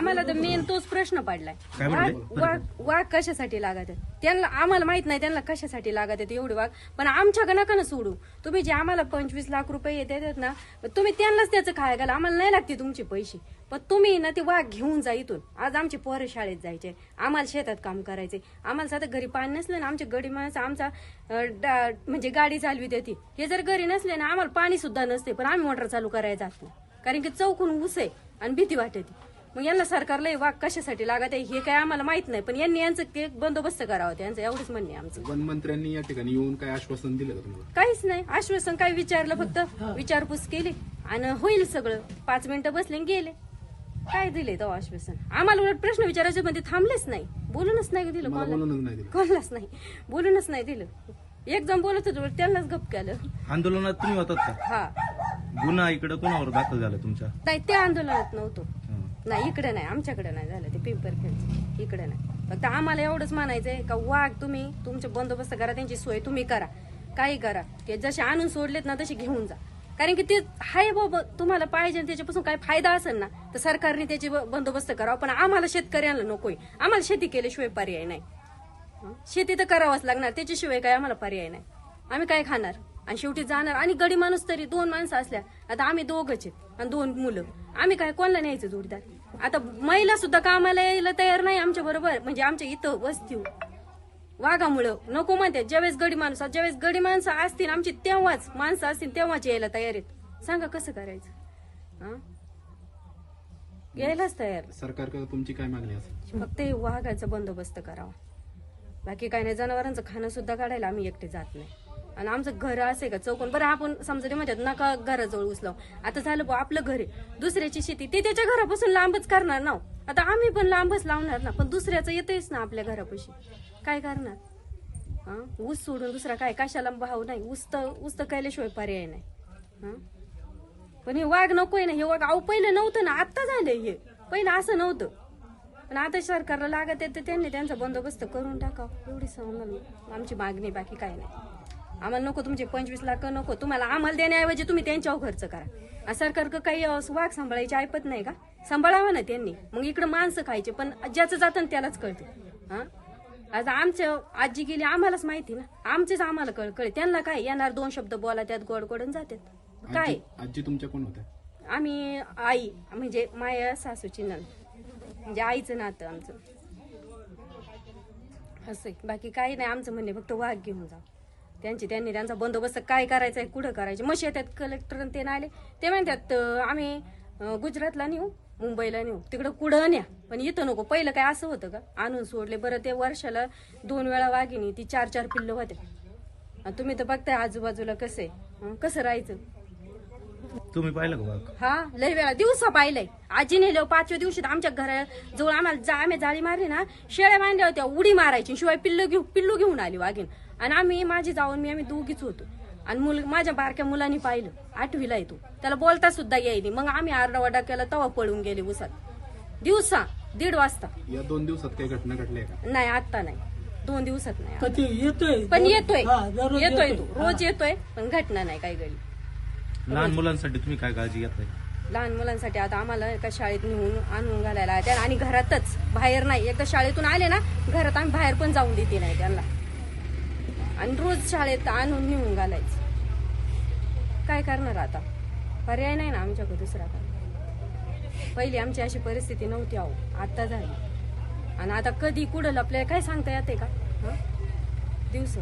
आम्हाला तर मेन तोच प्रश्न पडलाय. काय वाघ म्हणले? वाघ वाघ कशासाठी लागत आहेत? त्यांना आम्हाला माहीत नाही त्यांना कशासाठी लागत आहेत एवढे वाघ. पण आमच्याकडे नका ना सोडू. तुम्ही जे आम्हाला पंचवीस लाख रुपये देतात ना तुम्ही त्यांनाच त्याचं खाय घाला. आम्हाला नाही लागते तुमचे पैसे. पण तुम्ही ना ते वाघ घेऊन जा इथून. आज आमचे पोरं शाळेत जायचे. आम्हाला शेतात काम करायचे. आम्हाला साधं घरी पाणी नसलं ना आमच्या गडी माणसं आमचा अं, डा- म्हणजे गाडी चालवी देते हे जर घरी नसले ना आम्हाला पाणी सुद्धा नसते. पण आम्ही मोटर चालू जात नाही. कारण की चौकून ऊस आहे आणि भीती वाटते. मग यांना सरकारला हे वाघ कशासाठी लागत आहे? हे काय आम्हाला माहीत नाही पण यांनी यांचं ते बंदोबस्त करावं त्यांचं एवढंच म्हणणे आमचं. वनमंत्र्यांनी या ठिकाणी येऊन काय आश्वासन दिलं का तुम्हाला? काहीच नाही. आश्वासन काय विचारलं फक्त? विचारपूस केली आणि होईल सगळं. पाच मिनिटं बसले आणि गेले. काय दिले तो आश्वासन? आम्हाला उलट प्रश्न विचारायचे पण ते थांबलेच नाही. बोलूनच नाही दिलं मला कोणाला? बोलूनच नाही दिलं. कोणालाच नाही. बोलूनच नाही दिलं. एक जण बोलत होतो त्यांनाच गप केलं. आंदोलनात तुम्ही होतात का? हा. गुन्हा इकडे कोणावर दाखल झाला तुमच्या? नाही त्या आंदोलनात नव्हतो. नाही इकडे नाही आमच्याकडे नाही झालं ते पिंपरखेडचं इकडे नाही. फक्त आम्हाला एवढंच म्हणायचंय का वाघ तुम्ही तुमचे बंदोबस्त करा त्यांची सोय तुम्ही करा. काही करा. ते जसे आणून सोडलेत ना तसे घेऊन जा. कारण की ते हाय बाबा तुम्हाला पाहिजे आणि त्याच्यापासून काही फायदा असेल ना तर सरकारने त्याची ब- बंदोबस्त करावा. पण आम्हाला शेतकऱ्यांना नकोय. आम्हाला शेती केल्याशिवाय पर्याय नाही. शेती तर करावंच लागणार. त्याच्याशिवाय काय आम्हाला पर्याय नाही. आम्ही काय खाणार? आणि शेवटी जाणार. आणि गडी माणूस तरी दोन माणसं असल्या. आता आम्ही दोघच आहेत आणि दोन मुलं. आम्ही काय कोणाला न्यायचं जोडीदार? आता महिला सुद्धा कामाला यायला तयार नाही आमच्या बरोबर. म्हणजे आमच्या इथं वस्ती वाघामुळं. नको म्हणते ज्यावेळेस गडी माणूस ज्यावेळेस गडी माणसं असतील आमची तेव्हाच माणसं असतील तेव्हाच यायला तयार आहेत. सांगा कसं करायचं? हं? यायलाच तयार सरकारकडे तुमची काय मागणी असेल? फक्त हे वाघाचा बंदोबस्त करावा. बाकी काही नाही जनावरांचं खाणं सुद्धा काढायला आम्ही एकटे जात नाही. आणि आमचं घर असे का? चौकोन. बरं आपण समजा ते म्हणतात नका घराजवळ उचलाव. आता झालं बुवा आपलं घर आहे. दुसऱ्याची शेती ते त्याच्या घरापासून लांबच करणार ना हो. आता आम्ही पण लांबच लावणार ना पण दुसऱ्याचं येतेच ना आपल्या घरापाशी. काय करणार? हा? ऊस सोडून दुसरा काय? कशाला भाव नाही? ऊस तर ऊस तर केल्याशिवाय पर्याय नाही. हा? पण हे वाघ नकोय ना हे वाघ अहो पहिलं नव्हतं ना आत्ता झालंय हे. पहिलं असं नव्हतं. पण आता सरकारला लागत आहे तर त्यांनी त्यांचा बंदोबस्त करून टाका एवढी समजा आमची मागणी बाकी काय नाही. आम्हाला नको तुमचे पंचवीस लाख नको. तुम्हाला आम्हाला देण्याऐवजी तुम्ही त्यांच्यावर खर्च करा. सरकार काही असं वाघ सांभाळायची ऐपत नाही का? सांभाळावं ना त्यांनी. मग इकडे माणसं खायचे पण ज्याचं जातं त्यालाच कळते. हा? आज आमच्या आजी गेली आम्हालाच माहिती ना. आमचेच आम्हाला कळ कळे त्यांना काय येणार दोन शब्द बोला त्यात गोड गोडून जातात काय? आजी- तुमच्या कोण होत्या? आम्ही आई म्हणजे माया सासूची नंद म्हणजे आईचं नातं आमचं. असं. बाकी काही नाही. आमचं म्हणणे फक्त वाघ घेऊन जा त्यांची त्यांनी त्यांचा बंदोबस्त काय करायचा आहे कुठं करायचे मग येतात कलेक्टर ते आले. ते म्हणतात आम्ही गुजरातला नेऊ मुंबईला नेऊ. तिकडं कुठं न्या. पण इथं नको. पहिलं काय असं होतं का? आणून सोडले. बरं ते वर्षाला दोन वेळा वाघिणी ती चार चार पिल्लं होते तुम्ही तर बघताय आजूबाजूला कसं आहे. कसं राहायचं? तुम्ही पाहिलं का हा लय वेळा. दिवसा पाहिलंय. आजी नेलो पाचव्या दिवशी आमच्या घरा जवळ आम्हाला आम्ही जाळी मारली ना शेळ्या बांधल्या होत्या उडी मारायची. शिवाय पिल्लू घेऊ पिल्लू घेऊन आली वाघीन आणि आम्ही माझी जाऊन मी आम्ही दोघीच होतो. आणि मुल माझ्या बारक्या मुलांनी पाहिलं आठवीला येतो त्याला बोलता सुद्धा येईनी. मग आम्ही आरडावाडा केला तवा पळून गेले उसात. दिवसा दीड वाजता. या दोन दिवसात काही घटना घडल्या का? नाही आत्ता नाही. दोन दिवसात नाही. कधी? येतोय. पण येतोय. हा, येतोय तो. रोज येतोय पण घटना नाही काही घडी लहान मुलांसाठी तुम्ही काय काळजी घेताय? लहान मुलांसाठी आता आम्हाला एका शाळेत नेऊन आणून घालायला आहे आणि घरातच बाहेर नाही. एकदा शाळेतून आले ना घरात आम्ही बाहेर पण जाऊन देते नाही त्यांना. आणि रोज शाळेत आणून नेऊन घालायचं. काय करणार आता? पर्याय नाही ना आमच्याकडे दुसरा काय? पहिली आमची अशी परिस्थिती नव्हती अहो. आता झाली. आणि आता कधी कुठं आपल्याला काय सांगता येते का? दिवस